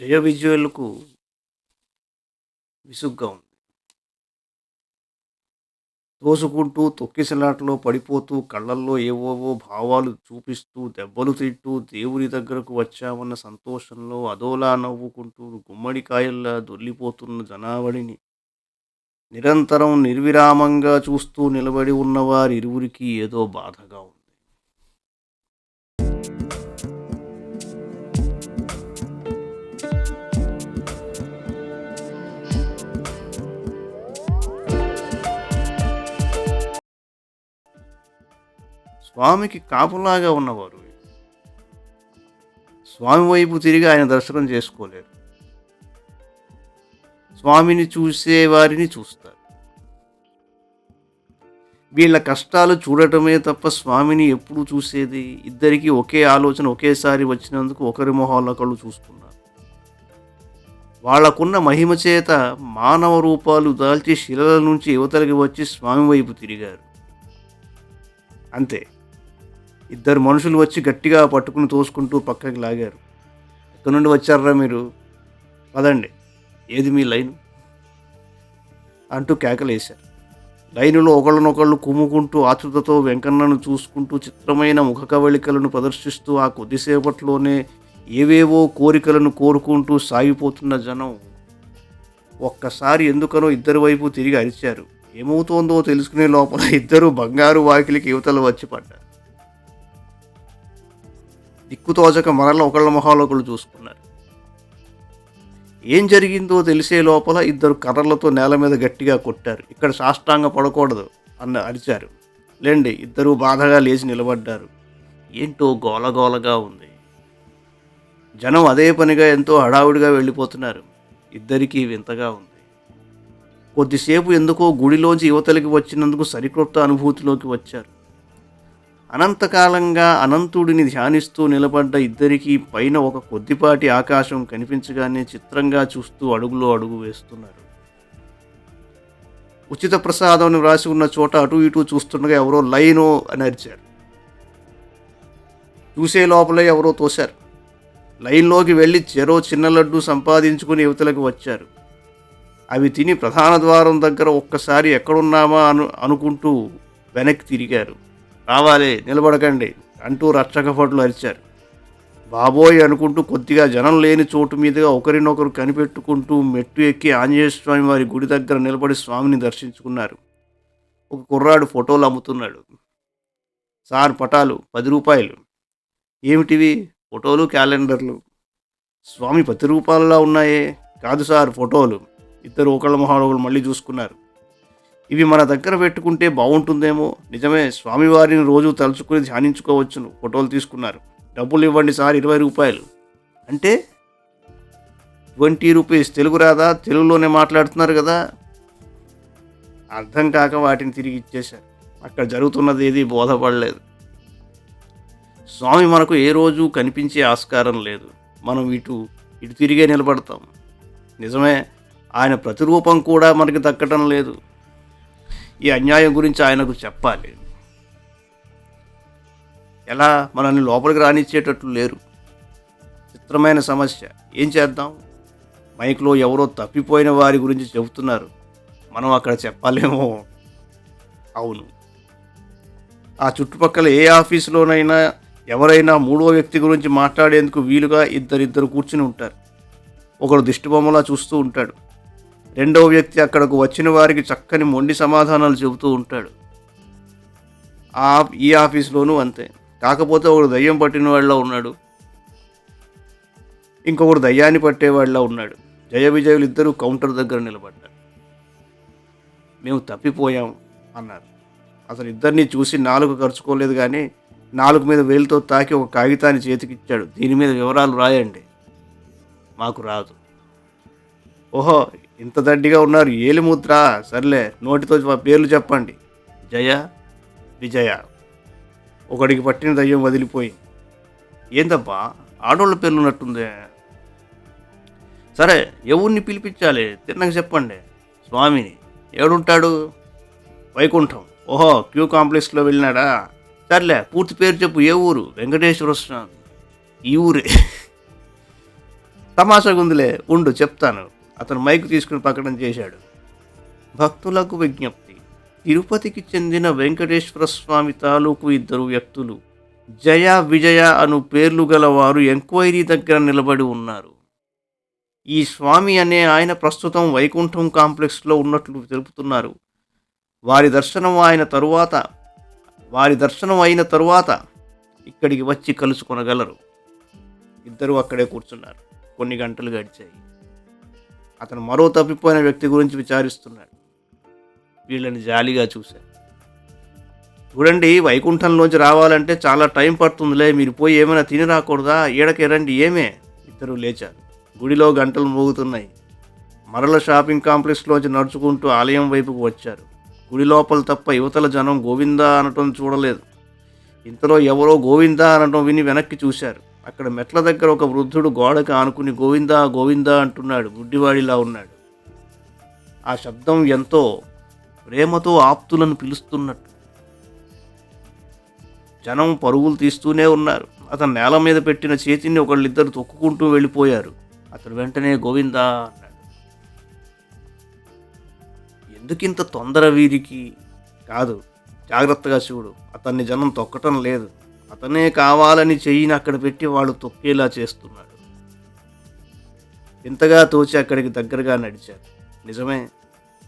జయ విజయులకు విసుగ్గా ఉంది. తోసుకుంటూ తొక్కిసలాటలో పడిపోతూ కళ్ళల్లో ఏవోవో భావాలు చూపిస్తూ దెబ్బలు తింటూ దేవుని దగ్గరకు వచ్చామన్న సంతోషంలో అదోలా నవ్వుకుంటూ గుమ్మడికాయల్లా దొల్లిపోతున్న జనావళిని నిరంతరం నిర్విరామంగా చూస్తూ నిలబడి ఉన్నవారి ఇరువురికి ఏదో బాధగా ఉంది. స్వామికి కాపులాగా ఉన్నవారు. స్వామి వైపు తిరిగి ఆయన దర్శనం చేసుకోలేరు. స్వామిని చూసే వారిని చూస్తారు. వీళ్ళ కష్టాలు చూడటమే తప్ప స్వామిని ఎప్పుడు చూసేది ఇద్దరికి ఒకే ఆలోచన ఒకేసారి వచ్చినందుకు ఒకరి మొహాల కళ్ళు చూసుకున్నారు వాళ్ళకున్న మహిమ చేత మానవ రూపాలు దాల్చి శిలల నుంచి యువతలకి వచ్చి స్వామి వైపు తిరిగారు. అంతే. ఇద్దరు మనుషులు వచ్చి గట్టిగా పట్టుకుని తోసుకుంటూ పక్కకి లాగారు. ఎక్కడి నుండి వచ్చారా మీరు? పదండి. ఏది మీ లైన్? అంటూ కేకలేశారు. లైనులో ఒకళ్ళనొకళ్ళు కుమ్ముకుంటూ ఆతృతతో వెంకన్నను చూసుకుంటూ చిత్రమైన ముఖ కవళికలను ప్రదర్శిస్తూ ఆ కొద్దిసేపట్లోనే ఏవేవో కోరికలను కోరుకుంటూ సాగిపోతున్న జనం ఒక్కసారి ఎందుకనో ఇద్దరు వైపు తిరిగి అరిచారు. ఏమవుతోందో తెలుసుకునే లోపల ఇద్దరు బంగారు వాకిలికి యువతలు వచ్చి పడ్డారు. దిక్కుతోచక మరల ఒకళ్ళ మొహాలు ఒకళ్ళు చూసుకున్నారు. ఏం జరిగిందో తెలిసే లోపల ఇద్దరు కర్రలతో నేల మీద గట్టిగా కొట్టారు. ఇక్కడ సాష్టాంగ పడకూడదు అన్న అరిచారు. లేండి ఇద్దరూ బాధగా లేచి నిలబడ్డారు. ఏంటో గోలగోలగా ఉంది. జనం అదే పనిగా ఎంతో హడావుడిగా వెళ్ళిపోతున్నారు. ఇద్దరికీ వింతగా ఉంది. కొద్దిసేపు ఎందుకో గుడిలోంచి యువతలకి వచ్చినందుకు సరికొత్త అనుభూతిలోకి వచ్చారు. అనంతకాలంగా అనంతుడిని ధ్యానిస్తూ నిలబడ్డ ఇద్దరికీ పైన ఒక కొద్దిపాటి ఆకాశం కనిపించగానే చిత్రంగా చూస్తూ అడుగులో అడుగు వేస్తున్నారు. ఉచిత ప్రసాదం అని వ్రాసి ఉన్న చోట అటు ఇటు చూస్తుండగా ఎవరో లైను అని అరిచారు. చూసే లోపలే ఎవరో తోశారు. లైన్లోకి వెళ్ళి చెరో చిన్న లడ్డు సంపాదించుకుని యువతలకు వచ్చారు. అవి తిని ప్రధాన ద్వారం దగ్గర ఒక్కసారి ఎక్కడున్నామా అను అనుకుంటూ వెనక్కి తిరిగారు. రావాలి నిలబడకండి అంటూ రక్షకపట్లు అరిచారు. బాబోయ్ అనుకుంటూ కొద్దిగా జనం లేని చోటు మీదుగా ఒకరినొకరు కనిపెట్టుకుంటూ మెట్టు ఎక్కి ఆంజనేయ స్వామి వారి గుడి దగ్గర నిలబడి స్వామిని దర్శించుకున్నారు. ఒక కుర్రాడు ఫోటోలు అమ్ముతున్నాడు. సార్ పటాలు పది రూపాయలు. ఏమిటివి? ఫోటోలు క్యాలెండర్లు. స్వామి పది రూపాయలలో ఉన్నాయే? కాదు సార్ ఫోటోలు. ఇద్దరు ఒకళ్ళ మొహాలు ఒకళ్ళు మళ్ళీ చూసుకున్నారు. ఇవి మన దగ్గర పెట్టుకుంటే బాగుంటుందేమో. నిజమే స్వామివారిని రోజు తలుచుకుని ధ్యానించుకోవచ్చును. ఫోటోలు తీసుకున్నారు. డబ్బులు ఇవ్వండి సార్ ఇరవై రూపాయలు. అంటే ట్వంటీ రూపీస్. తెలుగు రాదా? తెలుగులోనే మాట్లాడుతున్నారు కదా. అర్థం కాక వాటిని తిరిగి ఇచ్చేశారు. అక్కడ జరుగుతున్నది ఏది బోధపడలేదు. స్వామి మనకు ఏ రోజు కనిపించే ఆస్కారం లేదు. మనం ఇటు ఇటు తిరిగే నిలబడతాం. నిజమే ఆయన ప్రతిరూపం కూడా మనకి దక్కటం లేదు. ఈ అన్యాయం గురించి ఆయనకు చెప్పాలి. ఎలా మనల్ని లోపలికి రానిచ్చేటట్లు లేరు. చిత్రమైన సమస్య. ఏం చేద్దాం? మైక్లో ఎవరో తప్పిపోయిన వారి గురించి చెబుతున్నారు. మనం అక్కడ చెప్పాలేమో. అవును. ఆ చుట్టుపక్కల ఏ ఆఫీసులోనైనా ఎవరైనా మూడో వ్యక్తి గురించి మాట్లాడేందుకు వీలుగా ఇద్దరిద్దరు కూర్చుని ఉంటారు. ఒకడు దిష్టిబొమ్మలా చూస్తూ ఉంటాడు. రెండవ వ్యక్తి అక్కడకు వచ్చిన వారికి చక్కని మొండి సమాధానాలు చెబుతూ ఉంటాడు. ఆ ఈ ఆఫీస్లోనూ అంతే. కాకపోతే ఒకడు దయ్యం పట్టిన వాళ్ళ ఉన్నాడు. ఇంకొకడు దయ్యాన్ని పట్టేవాళ్ళ ఉన్నాడు. జయ విజయులు ఇద్దరు కౌంటర్ దగ్గర నిలబడ్డారు. మేము తప్పిపోయాం అన్నారు. అసలు ఇద్దరిని చూసి నాలుగు ఖర్చుకోలేదు కానీ నాలుగు మీద వేలుతో తాకి ఒక కాగితాన్ని చేతికిచ్చాడు. దీని మీద వివరాలు రాయండి. మాకు రాదు. ఓహో ఇంత దడ్డిగా ఉన్నారు ఏలిముద్ర సర్లే నోటితో పేర్లు చెప్పండి. జయ విజయ. ఒకడికి పట్టిన దయ్యం వదిలిపోయి. ఏందబ్బా ఆడోళ్ళ పేర్లు ఉన్నట్టుందే సరే ఎవరిని పిలిపించాలి? తిన్నక చెప్పండి. స్వామిని. ఏడుంటాడు? వైకుంఠం. ఓహో క్యూ కాంప్లెక్స్లో వెళ్ళినాడా? సర్లే పూర్తి పేరు చెప్పు ఏ ఊరు? వెంకటేశ్వర స్వామి ఈ ఊరే. తమాషాగుందిలే ఉండు చెప్తాను. అతను మైక్ తీసుకుని ప్రకటన చేశాడు. భక్తులకు విజ్ఞప్తి. తిరుపతికి చెందిన వెంకటేశ్వర స్వామి తాలూకు ఇద్దరు వ్యక్తులు జయ విజయ అను పేర్లు గల వారు ఎంక్వైరీ దగ్గర నిలబడి ఉన్నారు. ఈ స్వామి అనే ఆయన ప్రస్తుతం వైకుంఠం కాంప్లెక్స్లో ఉన్నట్లు తెలుపుతున్నారు. వారి దర్శనం ఆయన తరువాత వారి దర్శనం అయిన తరువాత ఇక్కడికి వచ్చి కలుసుకొనగలరు. ఇద్దరు అక్కడే కూర్చున్నారు. కొన్ని గంటలు గడిచాయి. అతను మరో తప్పిపోయిన వ్యక్తి గురించి విచారిస్తున్నాడు. వీళ్ళని జాలిగా చూశారు చూడండి వైకుంఠంలోంచి రావాలంటే చాలా టైం పడుతుందిలే మీరు పోయి ఏమైనా తిని రాకూడదా? ఈడకే రండి ఏమే? ఇద్దరు లేచారు. గుడిలో గంటలు మోగుతున్నాయి. మరల షాపింగ్ కాంప్లెక్స్లోంచి నడుచుకుంటూ ఆలయం వైపుకు వచ్చారు. గుడి లోపల తప్ప యువతల జనం గోవిందా అనటం చూడలేదు. ఇంతలో ఎవరో గోవిందా అనటం విని వెనక్కి చూశారు. అక్కడ మెట్ల దగ్గర ఒక వృద్ధుడు గోడకు ఆనుకుని గోవిందా గోవిందా అంటున్నాడు. గుడ్డివాడిలా ఉన్నాడు. ఆ శబ్దం ఎంతో ప్రేమతో ఆప్తులను పిలుస్తున్నట్టు. జనం పరుగులు తీస్తూనే ఉన్నారు. అతను నేల మీద పెట్టిన చేతిని ఒకళ్ళిద్దరు తొక్కుకుంటూ వెళ్ళిపోయారు. అతను వెంటనే గోవిందా అన్నాడు. ఎందుకింత తొందర వీరికి కాదు జాగ్రత్తగా చూడు. అతన్ని జనం తొక్కటం లేదు. అతనే కావాలని చెయ్యిని అక్కడ పెట్టి వాళ్ళు తొక్కేలా చేస్తున్నాడు ఇంతగా తోచి అక్కడికి దగ్గరగా నడిచారు. నిజమే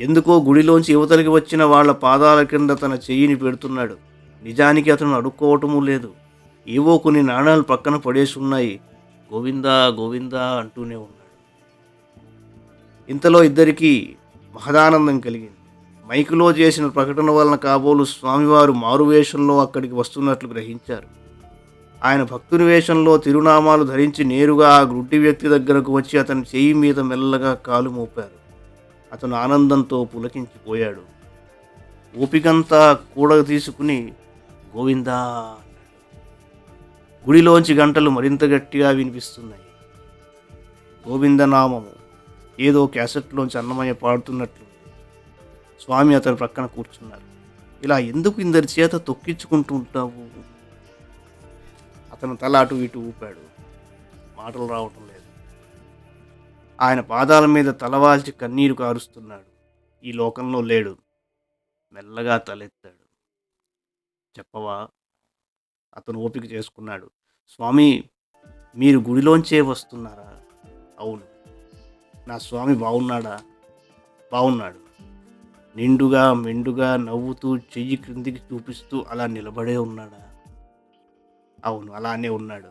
ఎందుకో గుడిలోంచి యువతలకి వచ్చిన వాళ్ళ పాదాల కింద తన చెయ్యిని పెడుతున్నాడు. నిజానికి అతను అడుక్కోవటమూ లేదు. ఏవో కొన్ని నాణాలు పక్కన పడేసి ఉన్నాయి. గోవిందా గోవిందా అంటూనే ఉన్నాడు. ఇంతలో ఇద్దరికీ మహదానందం కలిగింది. మైకులో చేసిన ప్రకటన వలన కాబోలు స్వామివారు మారువేషంలో అక్కడికి వస్తున్నట్లు గ్రహించారు. ఆయన భక్తుని వేషంలో తిరునామాలు ధరించి నేరుగా ఆ గుడ్డి వ్యక్తి దగ్గరకు వచ్చి అతని చెయ్యి మీద మెల్లగా కాలు మోపారు. అతను ఆనందంతో పులకించిపోయాడు. ఓపికంతా కూడ తీసుకుని గోవిందా గుడిలోంచి గంటలు మరింత గట్టిగా వినిపిస్తున్నాయి. గోవిందనామము. ఏదో క్యాసెట్లోంచి అన్నమయ్య పాడుతున్నట్లు. స్వామి అతని ప్రక్కన కూర్చున్నారు. ఇలా ఎందుకు ఇందరి చేత తొక్కించుకుంటూ ఉంటావు అతను తల అటు ఇటు ఊపాడు. మాటలు రావటం లేదు. ఆయన పాదాల మీద తలవాల్చి కన్నీరు కారుస్తున్నాడు. ఈ లోకంలో లేడు. మెల్లగా తలెత్తాడు. చెప్పవా? అతను ఓపిక చేసుకున్నాడు. స్వామి మీరు గుడిలోంచే వస్తున్నారా? అవును. నా స్వామి బాగున్నాడా బాగున్నాడు నిండుగా మెండుగా నవ్వుతూ చెయ్యి క్రిందికి చూపిస్తూ అలా నిలబడే ఉన్నాడా? అవును అలానే ఉన్నాడు.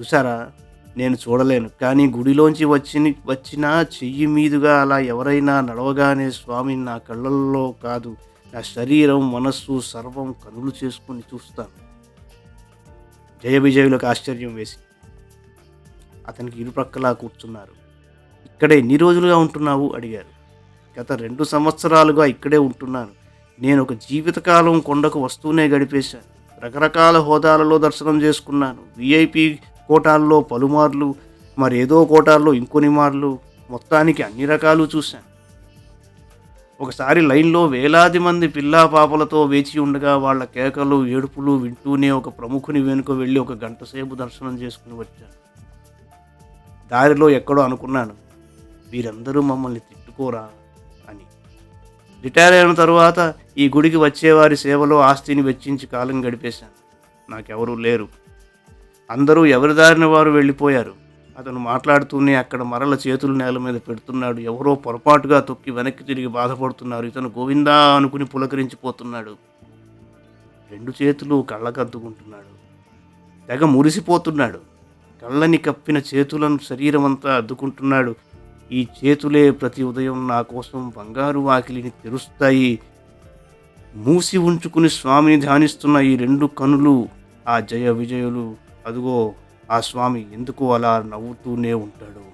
చూసారా నేను చూడలేను. కానీ గుడిలోంచి వచ్చి వచ్చిన చెయ్యి మీదుగా అలా ఎవరైనా నడవగానే స్వామి నా కళ్ళల్లో కాదు నా శరీరం మనస్సు సర్వం కనులు చేసుకుని చూస్తాను. జయ విజయులకు ఆశ్చర్యం వేసి. అతనికి ఇరుప్రక్కలా కూర్చున్నారు. ఇక్కడే ఎన్ని రోజులుగా ఉంటున్నావు? అడిగారు. గత రెండు సంవత్సరాలుగా ఇక్కడే ఉంటున్నాను. నేను ఒక జీవితకాలం కొండకు వస్తూనే గడిపేశాను. రకరకాల హోదాలలో దర్శనం చేసుకున్నాను. విఐపి కోటాల్లో పలుమార్లు మరేదో కోటాల్లో ఇంకొన్ని మార్లు మొత్తానికి అన్ని రకాలు చూశాను. ఒకసారి లైన్లో వేలాది మంది పిల్లా పాపలతో వేచి ఉండగా వాళ్ళ కేకలు ఏడుపులు వింటూనే ఒక ప్రముఖుని వెనుక వెళ్ళి ఒక గంట సేపు దర్శనం చేసుకుని వచ్చాను. దారిలో ఎక్కడో అనుకున్నాను వీరందరూ మమ్మల్ని తిట్టుకోరా? రిటైర్ అయిన తరువాత ఈ గుడికి వచ్చేవారి సేవలో ఆస్తిని వెచ్చించి కాలం గడిపేశాను. నాకెవరూ లేరు. అందరూ ఎవరి దారిన వారు వెళ్ళిపోయారు. అతను మాట్లాడుతూనే అక్కడ మరల చేతులు నేల మీద పెడుతున్నాడు. ఎవరో పొరపాటుగా తొక్కి వెనక్కి తిరిగి బాధపడుతున్నారు. ఇతను గోవిందా అనుకుని పులకరించిపోతున్నాడు. రెండు చేతులు కళ్ళకద్దుకుంటున్నాడు. తెగ మురిసిపోతున్నాడు. కళ్ళని కప్పిన చేతులను శరీరం అంతా అద్దుకుంటున్నాడు. ఈ చేతులే ప్రతి ఉదయం నా కోసం బంగారు వాకిలిని తెరుస్తాయి. మూసి ఉంచుకుని స్వామిని ధ్యానిస్తున్న ఈ రెండు కనులు ఆ జయ విజయులు అదుగో ఆ స్వామి ఎందుకు అలా నవ్వుతూనే ఉంటాడు.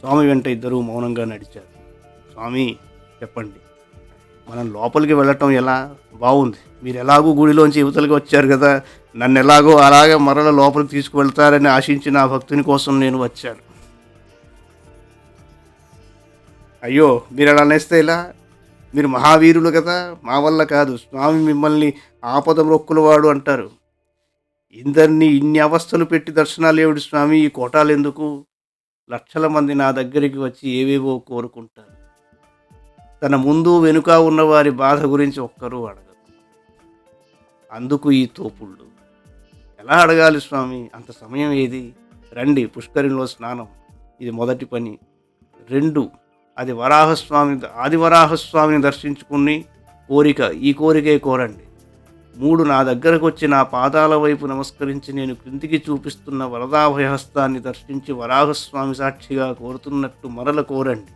స్వామి వెంట ఇద్దరూ మౌనంగా నడిచారు. స్వామి చెప్పండి మనం లోపలికి వెళ్ళటం ఎలా? బాగుంది. మీరు ఎలాగో గుడిలోంచి యువతలకి వచ్చారు కదా. నన్ను ఎలాగో అలాగే మరల లోపలికి తీసుకువెళ్తారని ఆశించి నా భక్తుని కోసం నేను వచ్చాను. అయ్యో మీరు అలా నేస్తే ఇలా మీరు మహావీరులు కదా మా వల్ల కాదు. స్వామి మిమ్మల్ని ఆపద మొక్కులవాడు అంటారు. ఇందరినీ ఇన్ని అవస్థలు పెట్టి దర్శనాలు ఏమిటి స్వామి? ఈ కోటాలు ఎందుకు? లక్షల మంది నా దగ్గరికి వచ్చి ఏవేవో కోరుకుంటారు. తన ముందు వెనుక ఉన్న వారి బాధ గురించి ఒక్కరూ అడగరు. అందుకు ఈ తోపుళ్ళు. ఎలా అడగాలి స్వామి? అంత సమయం ఏది? రండి పుష్కరిణిలో స్నానం. ఇది మొదటి పని. రెండు అది వరాహస్వామి ఆది వరాహస్వామిని దర్శించుకుని కోరిక ఈ కోరికే కోరండి. మూడు నా దగ్గరకు వచ్చి నా పాదాల వైపు నమస్కరించి నేను క్రిందికి చూపిస్తున్న వరదాభయహస్తాన్ని దర్శించి వరాహస్వామి సాక్షిగా కోరుతున్నట్టు మరల కోరండి.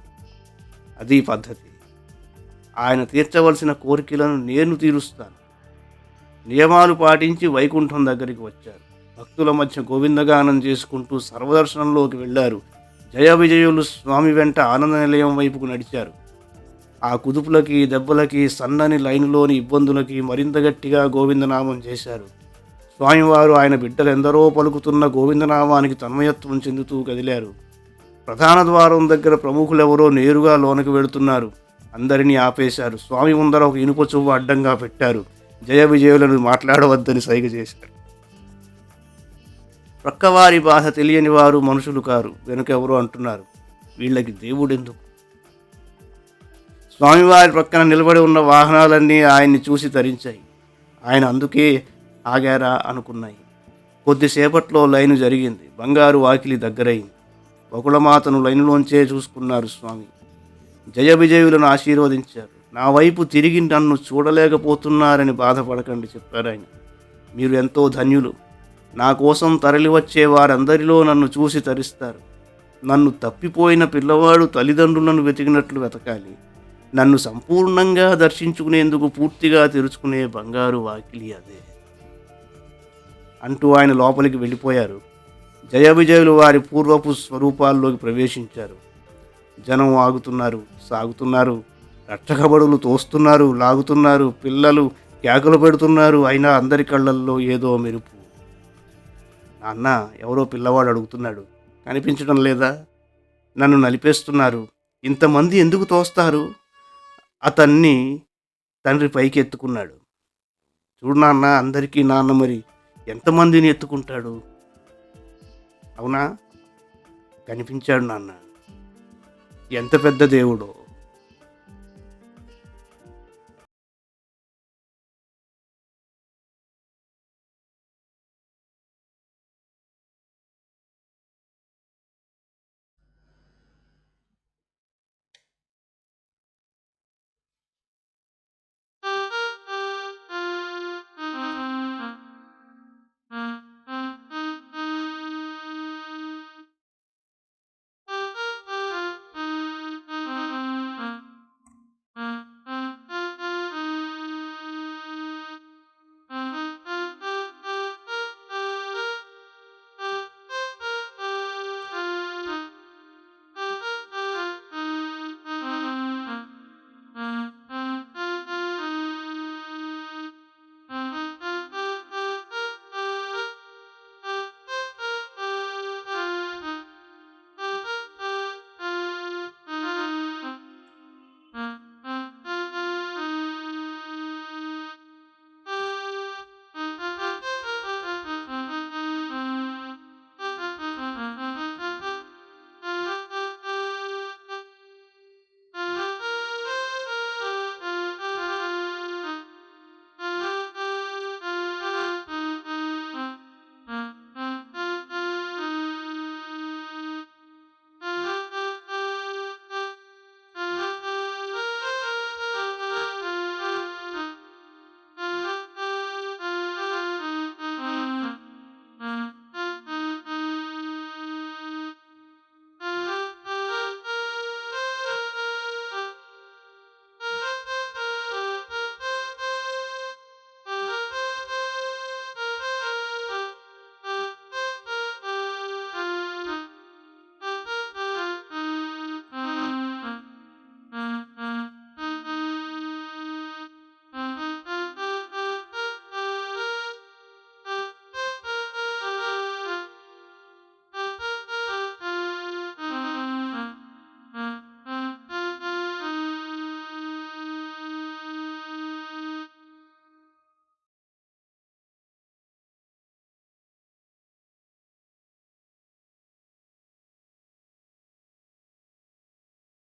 అది పద్ధతి. ఆయన తీర్చవలసిన కోరికలను నేను తీరుస్తాను. నియమాలు పాటించి వైకుంఠం దగ్గరికి వచ్చారు. భక్తుల మధ్య గోవిందగానం చేసుకుంటూ సర్వదర్శనంలోకి వెళ్ళారు. జయ విజయులు స్వామి వెంట ఆనంద నిలయం వైపుకు నడిచారు. ఆ కుదుపులకి దెబ్బలకి సన్నని లైన్లోని ఇబ్బందులకి మరింత గట్టిగా గోవిందనామం చేశారు. స్వామివారు ఆయన బిడ్డలు ఎందరో పలుకుతున్న గోవిందనామానికి తన్మయత్వం చెందుతూ కదిలారు. ప్రధాన ద్వారం దగ్గర ప్రముఖులెవరో నేరుగా లోనకి వెళుతున్నారు. అందరినీ ఆపేశారు. స్వామి ముందర ఒక ఇనుప చువ్వ అడ్డంగా పెట్టారు. జయ విజయులను మాట్లాడవద్దని సైగ చేశారు. ప్రక్కవారి బాధ తెలియని వారు మనుషులు కారు. వెనుకెవరు అంటున్నారు? వీళ్ళకి దేవుడెందుకు స్వామివారి ప్రక్కన నిలబడి ఉన్న వాహనాలన్నీ ఆయన్ని చూసి తరించాయి. ఆయన అందుకే ఆగారా అనుకున్నాయి. కొద్దిసేపట్లో లైను జరిగింది. బంగారు వాకిలి దగ్గరైంది. ఒకళమాతను లైనులోంచే చూసుకున్నారు స్వామి. జయ విజయులను ఆశీర్వదించారు. నా వైపు తిరిగి నన్ను చూడలేకపోతున్నారని బాధపడకండి చెప్పారు ఆయన. మీరు ఎంతో ధన్యులు. నా కోసం తరలివచ్చే వారందరిలో నన్ను చూసి తరిస్తారు. నన్ను తప్పిపోయిన పిల్లవాడు తల్లిదండ్రులను వెతికినట్లు వెతకాలి. నన్ను సంపూర్ణంగా దర్శించుకునేందుకు పూర్తిగా తెరుచుకునే బంగారు వాకిలి అదే. అంటూ ఆయన లోపలికి వెళ్ళిపోయారు. జయ విజయులు వారి పూర్వపు స్వరూపాల్లోకి ప్రవేశించారు. జనం ఆగుతున్నారు సాగుతున్నారు రచ్చకబడులు తోస్తున్నారు లాగుతున్నారు పిల్లలు కేకలు పెడుతున్నారు అయినా అందరి కళ్ళల్లో ఏదో మెరుపు. నాన్న ఎవరో పిల్లవాడు అడుగుతున్నాడు. కనిపించడం లేదా? నన్ను నలిపేస్తున్నారు. ఇంతమంది ఎందుకు తోస్తారు? అతన్ని తండ్రి పైకి ఎత్తుకున్నాడు చూడు నాన్న అందరికీ నాన్న మరి ఎంతమందిని ఎత్తుకుంటాడు? అవునా? కనిపించాడు నాన్న. ఎంత పెద్ద దేవుడో.